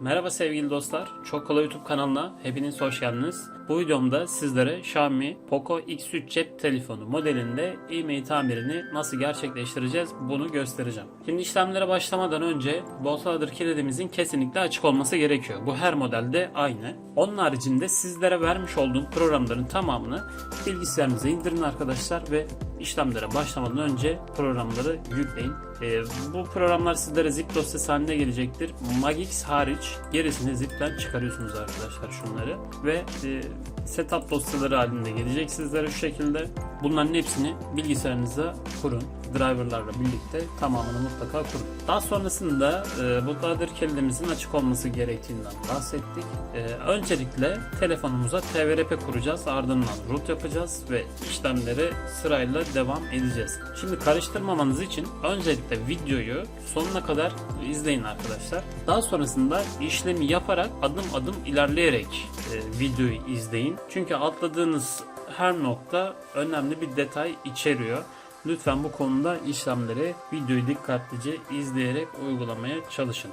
Merhaba sevgili dostlar. Çok Kolay YouTube kanalına hepiniz hoş geldiniz. Bu videomda sizlere Xiaomi Poco X3 cep telefonu modelinde e-mail tamirini nasıl gerçekleştireceğiz bunu göstereceğim. Şimdi işlemlere başlamadan önce Bootloader kilidimizin kesinlikle açık olması gerekiyor. Bu her modelde aynı. Onun haricinde sizlere vermiş olduğum programların tamamını bilgisayarınıza indirin arkadaşlar ve işlemlere başlamadan önce programları yükleyin. Ee, bu programlar sizlere zip dosyası haline gelecektir. Magix hariç gerisini zipten çıkarıyorsunuz arkadaşlar şunları ve e, setup dosyaları halinde gelecek sizlere şu şekilde. Bunların hepsini bilgisayarınıza kurun. Driverlarla birlikte tamamını mutlaka kurun. Daha sonrasında e, bootloader kilidimizin açık olması gerektiğinden bahsettik. E, öncelikle telefonumuza TVRP kuracağız. Ardından root yapacağız ve işlemleri sırayla devam edeceğiz. Şimdi karıştırmamanız için öncelikle videoyu sonuna kadar izleyin arkadaşlar. Daha sonrasında işlemi yaparak adım adım ilerleyerek e, videoyu izleyin. Çünkü atladığınız her nokta önemli bir detay içeriyor. Lütfen bu konuda işlemleri videoyu dikkatlice izleyerek uygulamaya çalışın.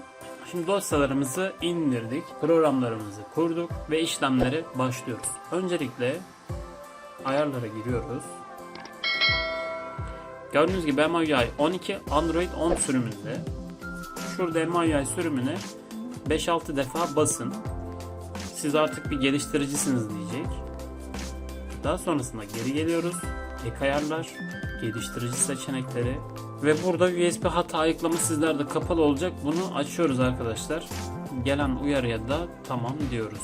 Şimdi dosyalarımızı indirdik, programlarımızı kurduk ve işlemlere başlıyoruz. Öncelikle ayarlara giriyoruz. Gördüğünüz gibi MIUI 12 Android 10 sürümünde. Şurada MIUI sürümüne 5-6 defa basın. Siz artık bir geliştiricisiniz diyecek. Daha sonrasında geri geliyoruz. Ek ayarlar, geliştirici seçenekleri ve burada USB hata ayıklama sizlerde kapalı olacak. Bunu açıyoruz arkadaşlar. Gelen uyarıya da tamam diyoruz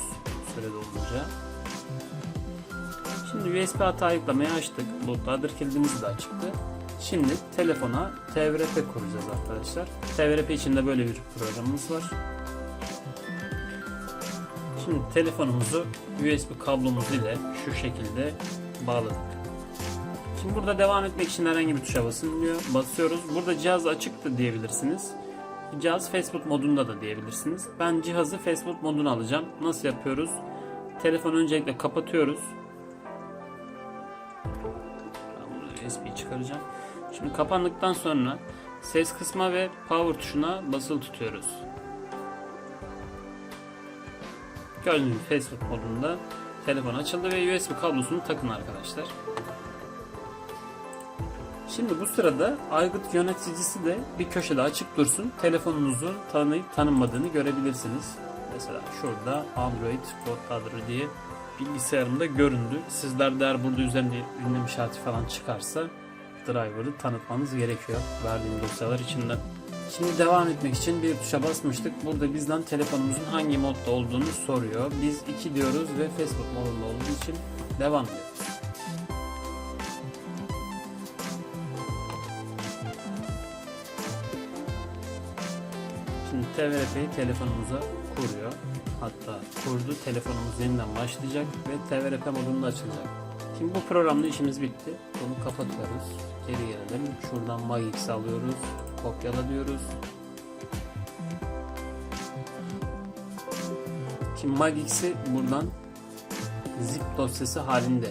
süre dolunca. Şimdi USB hata ayıklamayı açtık. Bootloader kilidimiz de açıktı. Şimdi telefona TVRP kuracağız arkadaşlar. TVRP içinde böyle bir programımız var. Şimdi telefonumuzu USB kablomuz ile şu şekilde bağladık. Şimdi burada devam etmek için herhangi bir tuşa basın diyor. Basıyoruz. Burada cihaz açıktı diyebilirsiniz. Cihaz Facebook modunda da diyebilirsiniz. Ben cihazı Facebook moduna alacağım. Nasıl yapıyoruz? Telefonu öncelikle kapatıyoruz. Ben USB'yi çıkaracağım. Şimdi kapandıktan sonra ses kısma ve power tuşuna basılı tutuyoruz. Gördüğünüz Facebook modunda telefon açıldı ve USB kablosunu takın arkadaşlar. Şimdi bu sırada aygıt yöneticisi de bir köşede açık dursun. Telefonunuzu tanıyıp tanınmadığını görebilirsiniz. Mesela şurada Android Bootloader diye bilgisayarımda göründü. Sizler de eğer burada üzerinde ünlem işareti falan çıkarsa driver'ı tanıtmanız gerekiyor verdiğim dosyalar içinden. Şimdi devam etmek için bir tuşa basmıştık. Burada bizden telefonumuzun hangi modda olduğunu soruyor. Biz 2 diyoruz ve Facebook modunda olduğu için devam ediyoruz. Şimdi TVRP'yi telefonumuza kuruyor. Hatta kurdu. Telefonumuz yeniden başlayacak ve TVRP modunda açılacak. Şimdi bu programda işimiz bitti. Bunu kapatıyoruz. Geri gelelim. Şuradan Magix alıyoruz. Kopyala diyoruz. Şimdi Magix'i buradan zip dosyası halinde.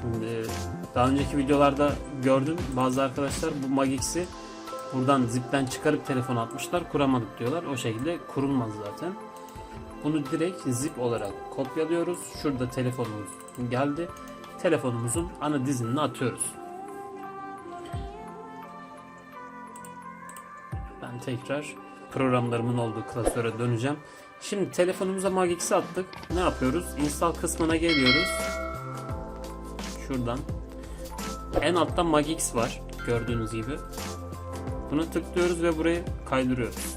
Şimdi daha önceki videolarda gördüm bazı arkadaşlar bu Magix'i buradan zipten çıkarıp telefon atmışlar kuramadık diyorlar. O şekilde kurulmaz zaten. Bunu direkt zip olarak kopyalıyoruz. Şurada telefonumuz geldi. Telefonumuzun ana dizinini atıyoruz. Ben tekrar programlarımın olduğu klasöre döneceğim. Şimdi telefonumuza Magix'i attık. Ne yapıyoruz? Install kısmına geliyoruz. Şuradan. En altta Magix var. Gördüğünüz gibi. Buna tıklıyoruz ve burayı kaydırıyoruz.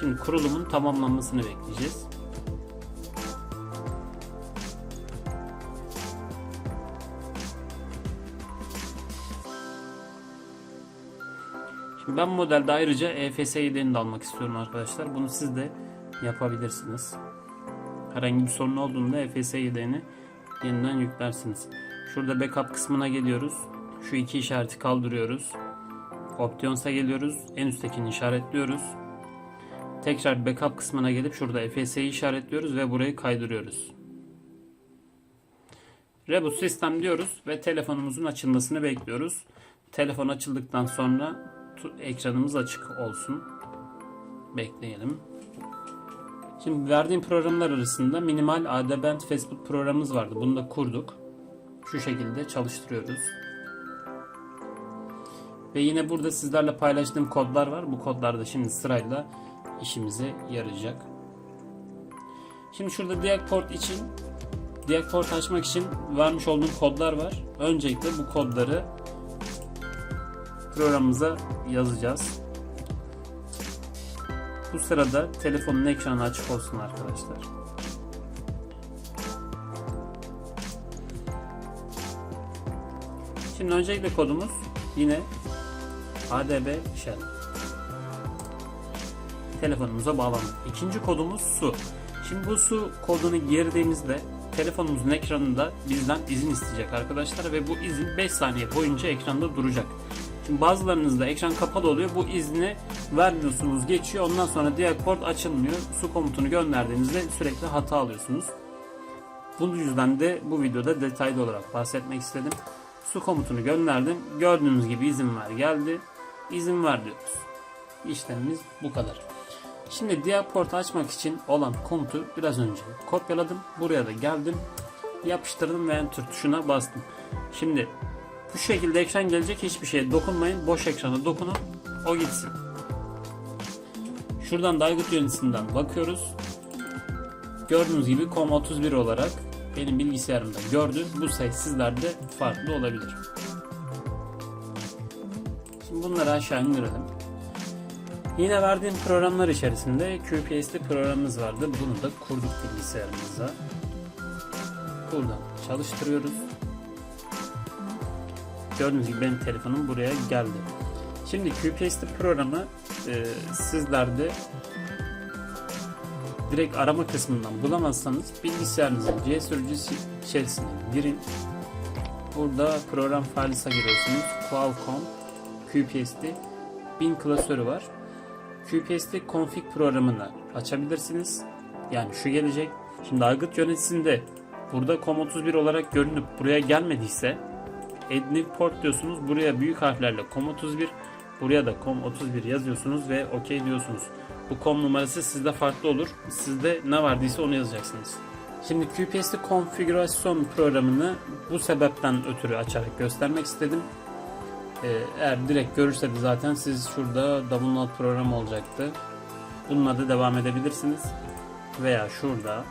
Şimdi kurulumun tamamlanmasını bekleyeceğiz. Ben bu modelde ayrıca EFS yedeğini de almak istiyorum arkadaşlar. Bunu siz de yapabilirsiniz. Herhangi bir sorun olduğunda EFS yedeğini yeniden yüklersiniz. Şurada backup kısmına geliyoruz. Şu iki işareti kaldırıyoruz. Options'a geliyoruz. En üsttekini işaretliyoruz. Tekrar backup kısmına gelip şurada EFS'yi işaretliyoruz ve burayı kaydırıyoruz. Reboot sistem diyoruz ve telefonumuzun açılmasını bekliyoruz. Telefon açıldıktan sonra ekranımız açık olsun. Bekleyelim. Şimdi verdiğim programlar arasında minimal Adebent Facebook programımız vardı. Bunu da kurduk. Şu şekilde çalıştırıyoruz. Ve yine burada sizlerle paylaştığım kodlar var. Bu kodlar da şimdi sırayla işimize yarayacak. Şimdi şurada Diagport için Diagport açmak için vermiş olduğum kodlar var. Öncelikle bu kodları programımıza yazacağız. Bu sırada telefonun ekranı açık olsun arkadaşlar. Şimdi öncelikle kodumuz yine ADB Shell. Telefonumuza bağlandı. İkinci kodumuz su. Şimdi bu su kodunu girdiğimizde telefonumuzun ekranında bizden izin isteyecek arkadaşlar ve bu izin 5 saniye boyunca ekranda duracak. Şimdi bazılarınızda ekran kapalı oluyor. Bu izni vermiyorsunuz, geçiyor. Ondan sonra diğer port açılmıyor. Su komutunu gönderdiğinizde sürekli hata alıyorsunuz. Bu yüzden de bu videoda detaylı olarak bahsetmek istedim. Su komutunu gönderdim. Gördüğünüz gibi izin ver geldi. İzin ver diyoruz. İşlemimiz bu kadar. Şimdi diğer portu açmak için olan komutu biraz önce kopyaladım. Buraya da geldim. Yapıştırdım ve enter tuşuna bastım. Şimdi bu şekilde ekran gelecek. Hiçbir şeye dokunmayın. Boş ekrana dokunun. O gitsin. Şuradan da aygıt yöneticisinden bakıyoruz. Gördüğünüz gibi COM31 olarak benim bilgisayarımda gördü. Bu sayı sizlerde farklı olabilir. Şimdi bunları aşağı indirelim. Yine verdiğim programlar içerisinde QPS'li programımız vardı. Bunu da kurduk bilgisayarımıza. Buradan çalıştırıyoruz. Gördüğünüz gibi benim telefonum buraya geldi. Şimdi QPS'li programı e, sizlerde direkt arama kısmından bulamazsanız bilgisayarınızın C sürücüsü içerisine girin. Burada program files'a giriyorsunuz. Qualcomm QPS'li bin klasörü var. QPS'li config programını açabilirsiniz. Yani şu gelecek. Şimdi aygıt yöneticisinde burada COM31 olarak görünüp buraya gelmediyse add new port diyorsunuz. Buraya büyük harflerle COM31 buraya da COM31 yazıyorsunuz ve OK diyorsunuz. Bu COM numarası sizde farklı olur. Sizde ne vardıysa onu yazacaksınız. Şimdi QPS'li konfigürasyon programını bu sebepten ötürü açarak göstermek istedim. Ee, eğer direkt görürseniz zaten siz şurada download programı olacaktı. Bununla da devam edebilirsiniz. Veya şurada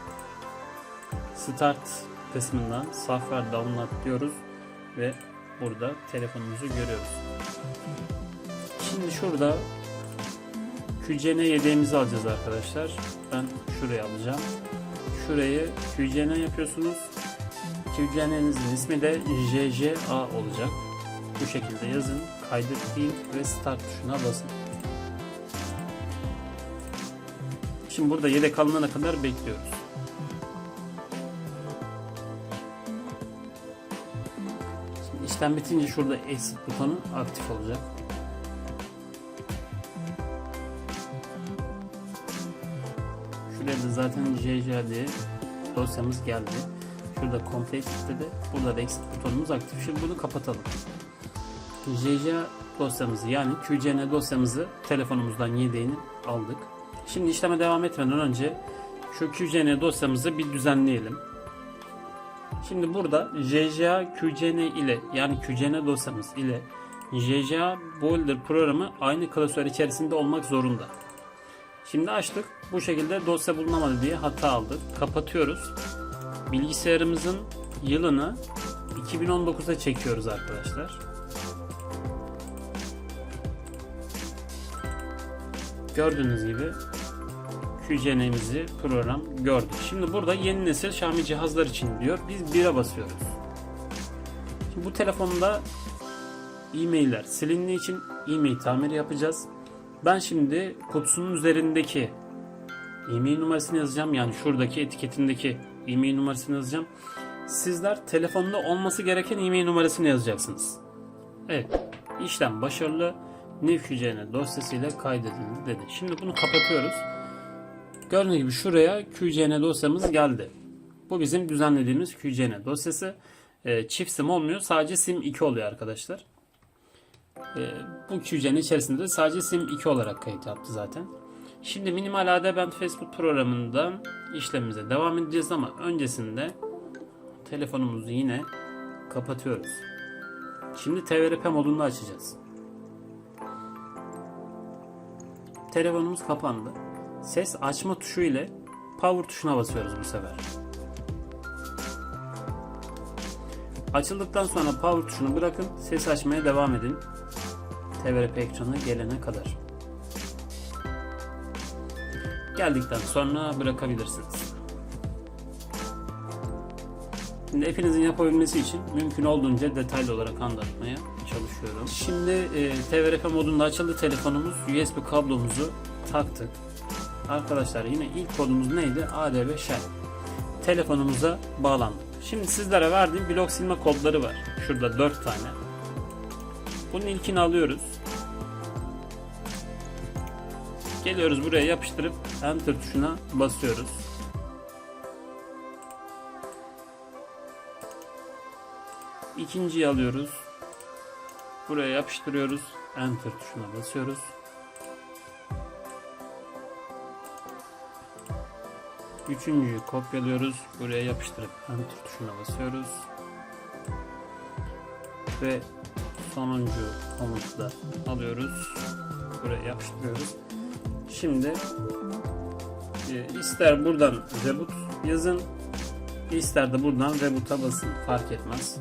start kısmından software download diyoruz ve burada telefonumuzu görüyoruz. Şimdi şurada QCN yedeğimizi alacağız arkadaşlar. Ben şuraya alacağım. Şurayı QCN yapıyorsunuz. QCN'nizin ismi de JJA olacak. Bu şekilde yazın, kaydet deyin ve start tuşuna basın. Şimdi burada yedek alınana kadar bekliyoruz. İşlem bitince şurada exit butonu aktif olacak. Şuraya da zaten JJ diye dosyamız geldi. Şurada Complexit'te de burada da exit butonumuz aktif. Şimdi bunu kapatalım. JJ dosyamızı yani QCN dosyamızı telefonumuzdan yedeğini aldık. Şimdi işleme devam etmeden önce şu QCN dosyamızı bir düzenleyelim. Şimdi burada JJA QCN ile yani QCN dosyamız ile JJA Boulder programı aynı klasör içerisinde olmak zorunda. Şimdi açtık. Bu şekilde dosya bulunamadı diye hata aldık. Kapatıyoruz. Bilgisayarımızın yılını 2019'a çekiyoruz arkadaşlar. Gördüğünüz gibi QCN'mizi program gördü. Şimdi burada yeni nesil Xiaomi cihazlar için diyor. Biz 1'e basıyoruz. Şimdi bu telefonda e-mailler silindiği için e-mail tamiri yapacağız. Ben şimdi kutusunun üzerindeki e-mail numarasını yazacağım. Yani şuradaki etiketindeki e-mail numarasını yazacağım. Sizler telefonda olması gereken e-mail numarasını yazacaksınız. Evet. İşlem başarılı. NewQCN dosyasıyla kaydedildi dedi. Şimdi bunu kapatıyoruz. Gördüğünüz gibi şuraya QCN dosyamız geldi. Bu bizim düzenlediğimiz QCN dosyası. E, çift sim olmuyor. Sadece sim 2 oluyor arkadaşlar. E, bu QCN içerisinde de sadece sim 2 olarak kayıt yaptı zaten. Şimdi minimal AD Facebook programından işlemimize devam edeceğiz ama öncesinde telefonumuzu yine kapatıyoruz. Şimdi TVRP modunu açacağız. Telefonumuz kapandı. Ses açma tuşu ile power tuşuna basıyoruz bu sefer. Açıldıktan sonra power tuşunu bırakın, ses açmaya devam edin. TVRP ekranı gelene kadar. Geldikten sonra bırakabilirsiniz. Şimdi hepinizin yapabilmesi için mümkün olduğunca detaylı olarak anlatmaya çalışıyorum. Şimdi e, TVRP modunda açıldı telefonumuz. USB kablomuzu taktık. Arkadaşlar yine ilk kodumuz neydi? ADB Shell. Telefonumuza bağlandık. Şimdi sizlere verdiğim blok silme kodları var. Şurada 4 tane. Bunun ilkini alıyoruz. Geliyoruz buraya yapıştırıp enter tuşuna basıyoruz. İkinciyi alıyoruz. Buraya yapıştırıyoruz. Enter tuşuna basıyoruz. Üçüncüyü kopyalıyoruz. Buraya yapıştırıp enter tuşuna basıyoruz. Ve sonuncu komutu da alıyoruz. Buraya yapıştırıyoruz. Şimdi e, ister buradan reboot yazın ister de buradan reboot'a basın fark etmez.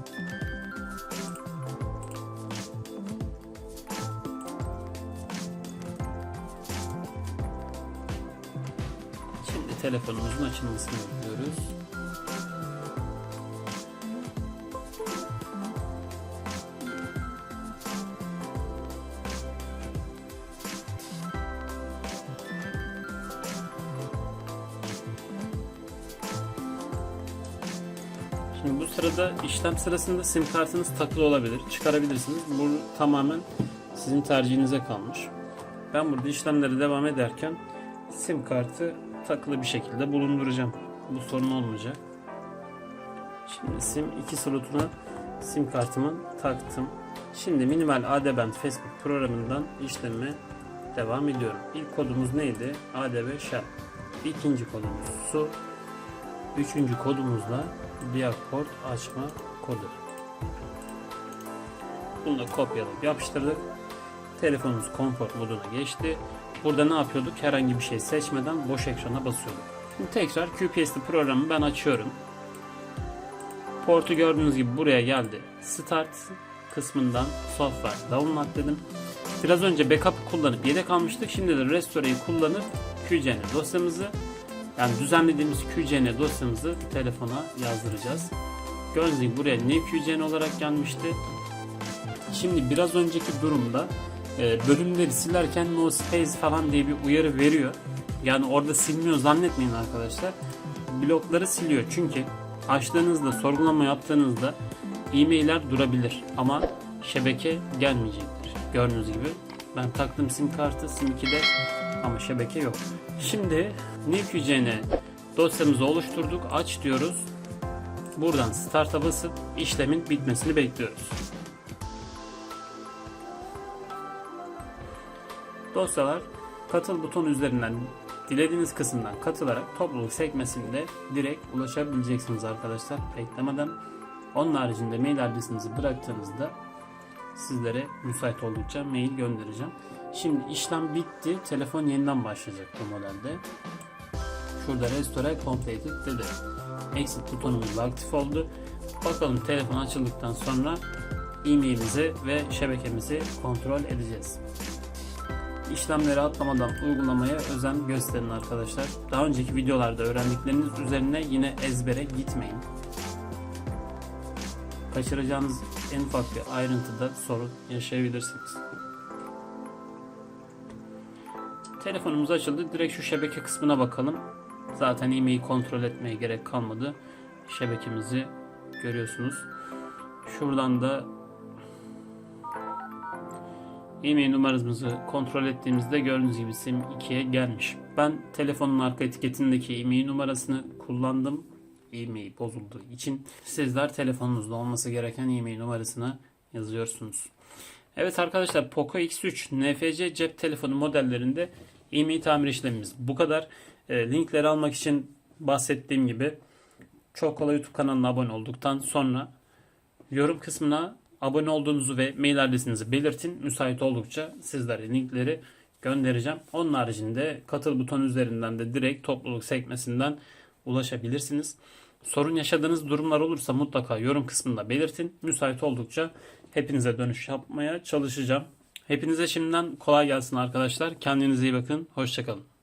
Telefonumuzun açılmasını bekliyoruz. Şimdi bu sırada işlem sırasında sim kartınız takılı olabilir. Çıkarabilirsiniz. Bu tamamen sizin tercihinize kalmış. Ben burada işlemlere devam ederken sim kartı takılı bir şekilde bulunduracağım. Bu sorun olmayacak. Şimdi sim 2 slotuna sim kartımı taktım. Şimdi minimal AD band Facebook programından işleme devam ediyorum. İlk kodumuz neydi? ADB Shell. İkinci kodumuz su. Üçüncü kodumuzla diğer port açma kodu. Bunu da kopyalayıp yapıştırdık. Telefonumuz konfor moduna geçti. Burada ne yapıyorduk? Herhangi bir şey seçmeden boş ekrana basıyorduk. Şimdi tekrar QPS'li programı ben açıyorum. Portu gördüğünüz gibi buraya geldi. Start kısmından software download dedim. Biraz önce backup kullanıp yedek almıştık. Şimdi de restore'yi kullanıp QCN dosyamızı yani düzenlediğimiz QCN dosyamızı telefona yazdıracağız. Gördüğünüz gibi buraya new QCN olarak gelmişti. Şimdi biraz önceki durumda e, bölümleri silerken no space falan diye bir uyarı veriyor. Yani orada silmiyor zannetmeyin arkadaşlar. Blokları siliyor çünkü açtığınızda sorgulama yaptığınızda e-mailler durabilir ama şebeke gelmeyecektir. Gördüğünüz gibi ben taktım sim kartı sim 2'de ama şebeke yok. Şimdi NewQCN dosyamızı oluşturduk. Aç diyoruz. Buradan start'a basıp işlemin bitmesini bekliyoruz. Dosyalar katıl butonu üzerinden dilediğiniz kısımdan katılarak topluluk sekmesinde direkt ulaşabileceksiniz arkadaşlar beklemeden. Onun haricinde mail adresinizi bıraktığınızda sizlere müsait oldukça mail göndereceğim. Şimdi işlem bitti. Telefon yeniden başlayacak bu modelde. Şurada restore completed dedi. Exit butonumuz aktif oldu. Bakalım telefon açıldıktan sonra e-mailimizi ve şebekemizi kontrol edeceğiz. İşlemleri atlamadan uygulamaya özen gösterin arkadaşlar. Daha önceki videolarda öğrendikleriniz üzerine yine ezbere gitmeyin. Kaçıracağınız en ufak bir ayrıntıda sorun yaşayabilirsiniz. Telefonumuz açıldı. Direkt şu şebeke kısmına bakalım. Zaten e-mail kontrol etmeye gerek kalmadı. Şebekemizi görüyorsunuz. Şuradan da e-mail numaramızı kontrol ettiğimizde gördüğünüz gibi sim 2'ye gelmiş. Ben telefonun arka etiketindeki e-mail numarasını kullandım. E-mail bozulduğu için sizler telefonunuzda olması gereken e-mail numarasını yazıyorsunuz. Evet arkadaşlar Poco X3 NFC cep telefonu modellerinde E-mail tamir işlemimiz bu kadar. E, linkleri almak için bahsettiğim gibi çok kolay YouTube kanalına abone olduktan sonra yorum kısmına abone olduğunuzu ve mail adresinizi belirtin. Müsait oldukça sizlere linkleri göndereceğim. Onun haricinde katıl buton üzerinden de direkt topluluk sekmesinden ulaşabilirsiniz. Sorun yaşadığınız durumlar olursa mutlaka yorum kısmında belirtin. Müsait oldukça hepinize dönüş yapmaya çalışacağım. Hepinize şimdiden kolay gelsin arkadaşlar. Kendinize iyi bakın. Hoşçakalın.